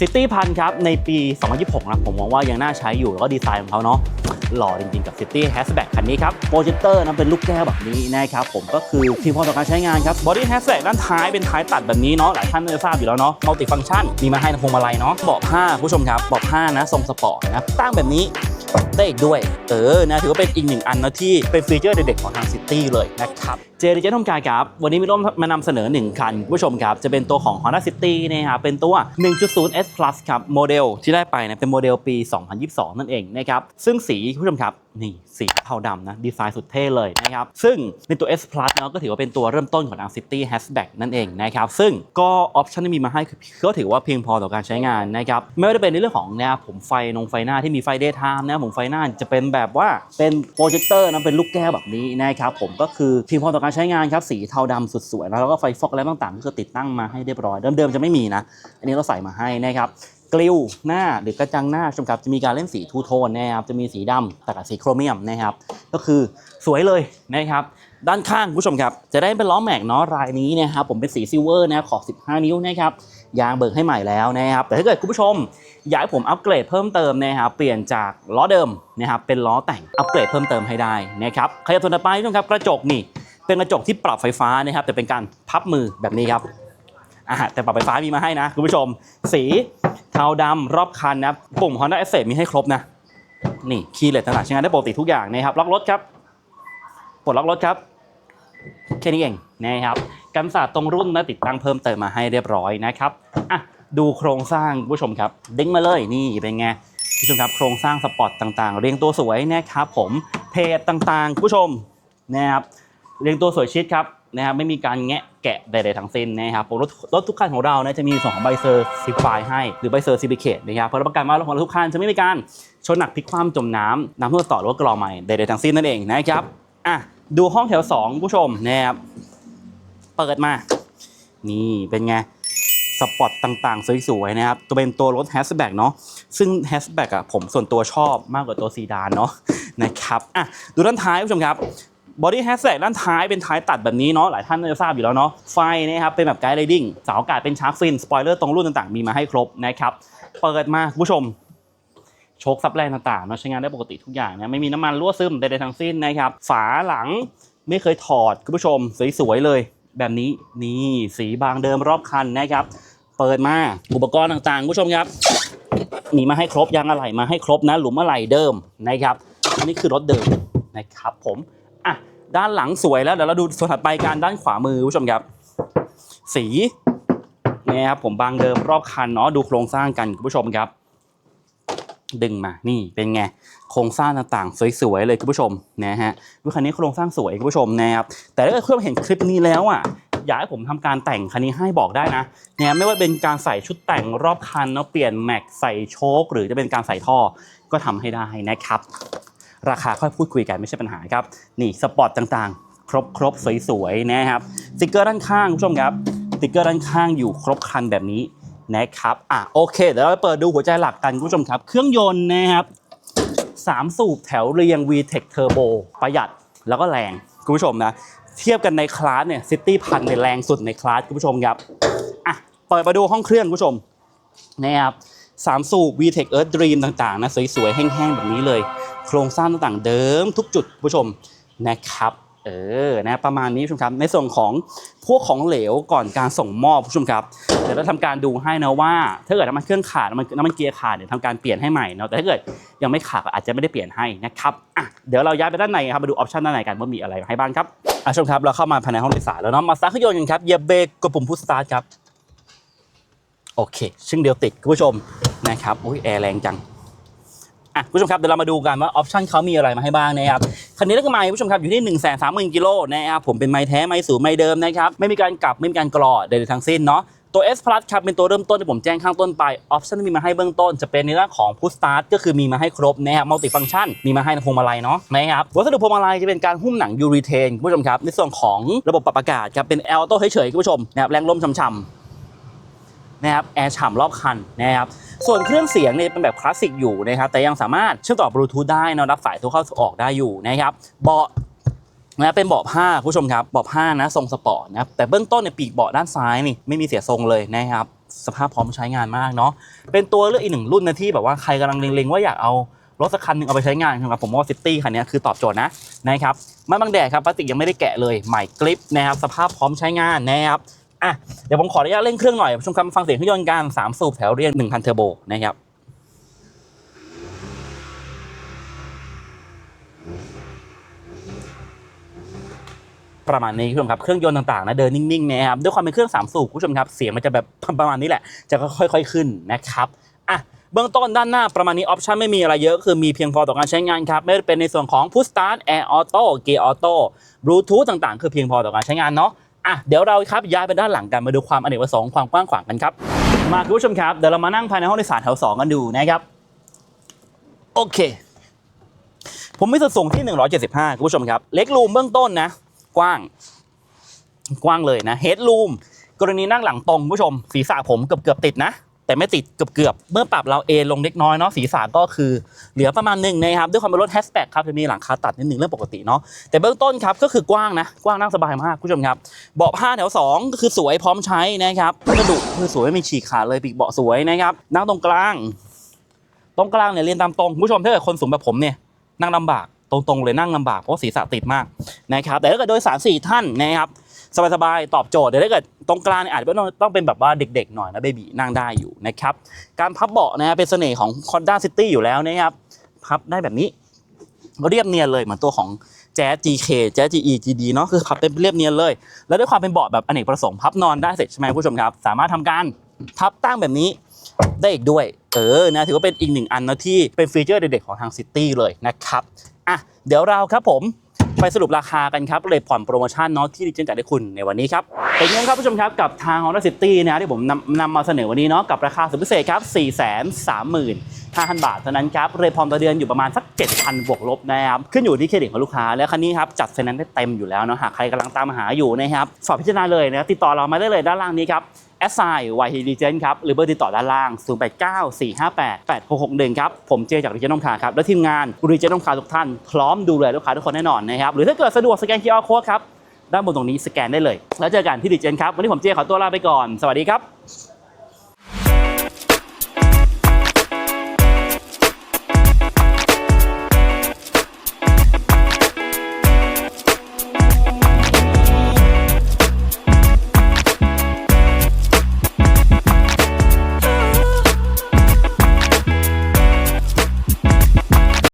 ซิตี้พันครับ ในปี 2026นะผมมองว่ายังน่าใช้อยู่ แล้วก็ดีไซน์ของเขาเนาะหล่อจริงๆกับ City Hatchback คันนี้ครับโปรเจคเตอร์นะเป็นลูกแก้วแบบนี้นะครับผมก็คือเพียงพอต่อการใช้งานครับบอดี้แฮชแบ็กด้านท้ายเป็นท้ายตัดแบบนี้เนาะหลายท่านน่าจะทราบอยู่แล้วเนาะมัลติฟังก์ชันมีมาให้ในพวงมาลัยเนาะเบาะผ้าผู้ชมครับเบาะผ้านะทรงสปอร์ตนะตั้งแบบนี้ ได้อีกด้วย เออนะถือว่าเป็นอีกหนึ่งอันนะที่เป็นฟีเจอร์เด็ดๆของทางซิตี้เลยนะครับเจดีเจทอมการครับวันนี้มีร่วมมานำเสนอ 1 คันคุณผู้ชมครับ จะเป็นตัวของ Honda City นะครับเป็นตัว 1.0 S Plus ครับโมเดลที่ได้ไปนะเป็นโมเดลปี 2022 นั่นเองนะครับซึ่งสีผู้ชมครับ นี่สีเทาดำนะ ดีไซน์สุดเท่เลยนะครับ ซึ่งในตัว S Plus เนาะก็ถือว่าเป็นตัวเริ่มต้นของทาง City Hatchback นั่นเองนะครับ ซึ่งก็ออปชันที่มีมาให้ก็ถือว่าเพียงพอต่อการใช้งานนะครับ ไม่ว่าจะเป็นในเรื่องของแนวผมไฟนงไฟหน้าที่มีไฟ daytime นะผมไฟหน้าจะเป็นแบบว่าเป็นโปรเจคเตอร์นะเป็นลูกแก้วแบบนี้นะครับผมก็คือเพียงพอต่อการใช้งานครับสีเทาดำสุดสวยแล้วก็ไฟฟอกอะไรต่างๆก็คือติดตั้งมาให้เรียบร้อยเดิมๆจะไม่มีนะ อันนี้เราใส่มาให้นะครับ กลิวหน้าหรือกระจังหน้าชมครับจะมีการเล่นสีทูโทนนะครับจะมีสีดำแต่กับสีโครเมียมนะครับ ก็คือสวยเลยนะครับด้านข้างคุณผู้ชมครับ จะได้เป็นล้อแม็กเนาะรายนี้นะครับผมเป็นสีซิลเวอร์นะขอบ 15 นิ้วนะครับยางเบิกให้ใหม่แล้วนะครับแต่ถ้าเกิดคุณผู้ชมอยากให้ผมอัปเกรดเพิ่มเติมนะครับเปลี่ยนจากล้อเดิมนะครับเป็นล้อแต่งอัปเกรดเพิ่มเติมให้ได้นะครับขยับตัวต่อไปคุณผู้ชมครับกระจกนี่เป็นกระจกที่ปรับไฟฟ้านะครับแต่เป็นการพับมือแบบนี้ครับอ่าแต่ปรับไฟฟ้ามีมาให้นะคุณผู้ชม สี เทาดำรอบคันนะครับปุ่ม Honda a s s e t มีให้ครบนะ นี่คีย์เลสต่างๆใช้งานได้ปกติทุกอย่างนะครับล็อกรถครับปลดล็อกรถครับแค่นี้เองนะครับกันศาสตร์ตรงรุ่นนะติดตั้งเพิ่มเติมมาให้เรียบร้อยนะครับอะดูโครงสร้างผู้ชมครับเด้งมาเลยนี่เป็นไงผู้ชมครับโครงสร้างสปอร์ตต่างๆ เรียงตัวสวยนะครับผมเพจต่างๆ ผู้ชมนะครับเรียงตัวสวยชิดครับ นะครับไม่มีการแงะแกะใดๆทั้งสิ้นนะครับรถรถทุกคันของเรานะจะมีส่วนของใบเซอร์ซิฟายให้หรือใบเซอร์ซิบิเคตนะครับเพื่อรับประกันว่ารถของเราทุกคันจะไม่มีการชนหนักพลิกคว่ำจมน้ำน้ำท่วมต่อหรือว่ากรอใหม่ใดๆทั้งสิ้นนั่นเองนะครับอะดูห้องแถว 2 ผู้ชมนะครับเปิดมา นี่เป็นไงสปอตต่าง ๆ สวยๆนะครับตัวเป็นตัวรถแฮชแบ็กเนาะซึ่งแฮชแบ็กอะผมส่วนตัวชอบมากกว่าตัวซีดานเนาะนะครับอะดูด้านท้ายผู้ชมครับ บอดี้แฮชแบ็กด้านท้ายเป็นท้ายตัดแบบนี้เนาะหลายท่านน่าจะทราบอยู่แล้วเนาะไฟนะครับเป็นแบบไกด์ไ i ดิ้งเสาอากาศเป็นชาร์กฟินสปอยเลอร์ตรงรุ่นต่างๆ มีมาให้ครบนะครับเปิดมาคุณผู้ชมโชคซับแรงต่างๆเนาะใช้งานได้ปกติทุกอย่างนะไม่มีน้ำมันรั่วซึมใดๆทั้งสิ้นนะครับฝาหลังไม่เคยถอดคุณผู้ชมสวยๆเลย แบบนี้นี่สีบางเดิมรอบคันนะครับเปิดมาอุปกรณ์ต่างๆคุณผู้ชมครับ มีมาให้ครบยางอะไหล่มาให้ครบนะ หลุมอะไหล่เดิมนะครับอันนี้คือรถเดิมนะครับผม ด้านหลังสวยแล้วเดี๋ยวเราดูส่วนถัดไปการด้านขวามือคุณผู้ชมครับ สีเนี่ยครับผมบางเดิมรอบคันเนาะดูโครงสร้างกันคุณผู้ชมครับ ดึงมานี่เป็นไงโครงสร้างต่างๆ สวยๆเลยคุณผู้ชมนะฮะดูคันนี้โครงสร้างสวยคุณผู้ชมนะครับแต่ถ้าเกิดคุณผู้ชมเห็นคลิปนี้แล้วอะอยากให้ผมทำการแต่งคันนี้ให้บอกได้นะเนี่ยไม่ว่าเป็นการใส่ชุดแต่งรอบคันเนาะเปลี่ยนแม็กใส่โชคหรือจะเป็นการใส่ท่อก็ทำให้ได้นะครับ ราคาค่อยพูดคุยกันไม่ใช่ปัญหาครับ นี่สปอร์ตต่างๆ ครบครบๆสวยๆนะครับสติกเกอร์ด้านข้างคุณผู้ชมครับสติกเกอร์ด้านข้างอยู่ครบครันแบบนี้นะครับอะโอเค เดี๋ยวเราเปิดดูหัวใจหลักกันคุณผู้ชมครับ เครื่องยนต์นะครับสามสูบแถวเรียง VTEC Turbo ประหยัดแล้วก็แรงคุณผู้ชมนะ เทียบกันในคลาสเนี่ยซิตี้พันในยแรงสุดในคลาสคุณผู้ชมครับอะเปิดมาดูห้องเครื่องคุณผู้ชมนะครับสามสูบ VTEC Earth Dream ต่างๆนะสวยๆแห้งๆแบบนี้เลย โครงสร้างต่างๆ เดิมทุกจุดผู้ชมนะครับเออนะประมาณนี้คุณผู้ชมครับในส่วนของพวกของเหลวก่อนการส่งมอบผู้ชมครับเดี๋ยวเราทำการดูให้นะว่า ถ้าเกิดน้ำมันเครื่องขาดน้ำมันน้ำมันเกียร์ขาดเดี๋ยวทำการเปลี่ยนให้ใหม่เนาะแต่ถ้าเกิดยังไม่ขาดอาจจะไม่ได้เปลี่ยนให้นะครับอะเดี๋ยวเราย้ายไปด้านในครับมาดูออปชันด้านในกันว่ามีอะไรให้บ้างครับอะชมครับเราเข้ามาภายในห้องโดยสารแล้วเนาะมาสตาร์ทเครื่องยนต์กันครับเหยียบเบรกกดปุ่มพุชสตาร์ทครับโอเคชึ่งเดียวติดคุณผู้ชมนะครับอุ้ยแอร์แรงจัง อะคุณผู้ชมครับเดี๋ยวเรามาดูกันว่าออปชันเขามีอะไรมาให้บ้างนะครับคันนี้แล้วก็ไมค์คุณผู้ชมครับอยู่ที่1นึ่งแสนสามหมื่นกิโลนะครับผมเป็นไม้แท้ไม้สูงไม้เดิมนะครับไม่มีการกลับไม่มีการกรอใดๆทั้งสิ้นเนาะตัว S Plus ครับเป็นตัวเริ่มต้นที่ผมแจ้งข้างต้นไปออปชันที่มีมาให้เบื้องต้นจะเป็นในเรื่องของ Push Start ก็คือมีมาให้ครบนะครับมัลติฟัง c t ชันมีมาให้ในพวงมาลัยเนาะนะครับวัสดุพวงมาลัยจะเป็นการหุ้มหนังยูรีเทนคุณผู้ชมครับในส่วนของระบบปรับอากาศครับเป็น L โต้เฉยๆคุณผู้ชมนะครับแรงลมช่ำๆนะครับแอร์ฉ่ำรอบคันนะครับ ส่วนเครื่องเสียงเนี่ยเป็นแบบคลาสสิกอยู่นะครับแต่ยังสามารถเชื่อมต่อบลูทูธได้นะรับสายโทรเข้าออกได้อยู่นะครับเบาะนะเป็นเบาะผ้าคุณผู้ชมครับเบาะผ้านะทรงสปอร์ตนะครับแต่เบื้องต้นในยปีกเบาะด้านซ้ายนี่ไม่มีเสียทรงเลยนะครับสภาพพร้อมใช้งานมากเนาะเป็นตัวเลือกอีกหนึ่งรุ่นนะที่แบบว่าใครกำลังเล็งๆว่าอยากเอารถสักคันหนึ่งเอาไปใช้งานครับผมว่าซิตี้คันนี้คือตอบโจทย์นะนะครับไม่บังแดดครับพลาสติกยังไม่ได้แกะเลยใหม่กริปนะครับสภาพพร้อมใช้งานนะครับ อะเดี๋ยวผมขออนุญาตเร่งเครื่องหน่อยผู้ชมครับฟังเสียงเครื่องยนต์กันสามสูบแถวเรียง1,000เทอร์โบนะครับประมาณนี้คุณผู้ชมครับเครื่องยนต์ต่างๆนะเดินนิ่งๆนะครับด้วยความเป็นเครื่อง3สูบคุณผู้ชมครับเสียงมันจะแบบประมาณนี้แหละจะค่อยๆขึ้นนะครับอะเบื้องต้นด้านหน้าประมาณนี้ออปชันไม่มีอะไรเยอะคือมีเพียงพอต่อการใช้งานครับ ไม่ว่าเป็นในส่วนของ Push Start Air Auto Gear Auto Bluetooth ต่างๆ คือเพียงพอต่อการใช้งานเนาะ อะเดี๋ยวเราครับย้ายไปด้านหลังกันมาดูความอเนกประสงค์ความกว้างขวางกันครับ มาคุณผู้ชมครับเดี๋ยวเรามานั่งภายในห้องโดยสารแถวสองกันดูนะครับ โอเค ผมมีส่วนสูงที่ 175คุณผู้ชมครับ เล็กรูมเบื้องต้นนะ กว้าง กว้างเลยนะเฮดรูมกรณีนั่งหลังตรงคุณผู้ชมศีรษะผมเกือบเกือบติดนะ แต่ไม่ติดเกือบเกือบๆเมื่อปรับเราเอลงเล็กน้อยเนาะศีรษะก็คือเหลือประมาณหนึ่งนะครับด้วยความเป็นรถแฮชแบ็กครับจะมีหลังคาตัดนิดหนึ่งเรื่องปกติเนาะแต่เบื้องต้นครับก็คือกว้างนะกว้างนั่งสบายมากคุณผู้ชมครับเบาะผ้าแถวสองก็คือสวยพร้อมใช้นะครับกระดูกคือสวยไม่มีฉีกขาดเลยปีกเบาะสวยนะครับนั่งตรงกลาง ตรงกลางเนี่ยเรียนตามตรงคุณผู้ชมถ้าเกิดคนสูงแบบผมเนี่ยนั่งลำบากตรงๆเลยนั่งลำบากเพราะศีรษะติดมากนะครับแต่ถ้าเกิดโดยสารสี่ท่านนะครับ สบายๆตอบโจทย์แต่ถ้าเกิดตรงกลางเนี่ยอาจจะต้องต้องเป็นแบบว่าเด็กๆหน่อยนะเบบีนั่งได้อยู่นะครับการพับเบาะนะเป็นเสน่ห์ของ Honda City อยู่แล้วนะครับพับได้แบบนี้เรียบเนียนเลยเหมือนตัวของแจ๊ GK แจ๊ GE GD เนาะคือพับเป็นเรียบเนียนเลย แล้วด้วยความเป็นเบาะแบบอเนกประสงค์พับนอนได้เสร็จใช่ไหมผู้ชมครับ สามารถทำการพับตั้งแบบนี้ได้อีกด้วย เออนะถือว่าเป็นอีกหนึ่งอันนะที่เป็นฟีเจอร์เด็ดๆของทาง City เลยนะครับอะเดี๋ยวเราครับผม ไปสรุปราคากันครับเลยผ่อนโปรโมชั่นเนาะที่ดิจิทัลจัดให้คุณในวันนี้ครับเป็นยังไงครับผู้ชมครับกับทางฮอนด้าซิตี้นะที่ผมนำนำมาเสนอวันนี้เนาะกับราคาสุดพิเศษครับ4 3 0 0 0 0 5,000 บาทเท่านั้นครับเลยผ่อนต่อเดือนอยู่ประมาณสัก 7,000 บวกลบนะครับขึ้นอยู่ที่เครดิตของลูกค้าแล้วคันนี้ครับจัดไฟแนนซ์ได้เต็มอยู่แล้วเนาะหากใครกำลังตามหาอยู่นะครับฝากพิจารณาเลยนะติดต่อเรามาได้เลยด้านล่างนี้ครับ s อ i y h d g e n ครับหรือเบอร์ติดต่อด้านล่าง 0894588661 ครับ ผมเจจากรีเจนน้องคาครับ และทีมงานรีเจนน้องคาทุกท่าน พร้อมดูแลลูกค้าทุกคนแน่นอนนะครับ หรือถ้าเกิดสะดวกสแกน QR Code ครับ ด้านบนตรงนี้สแกนได้เลย แล้วเจอกันที่รีเจนครับ วันนี้ผมเจขอตัวลาไปก่อน สวัสดีครับ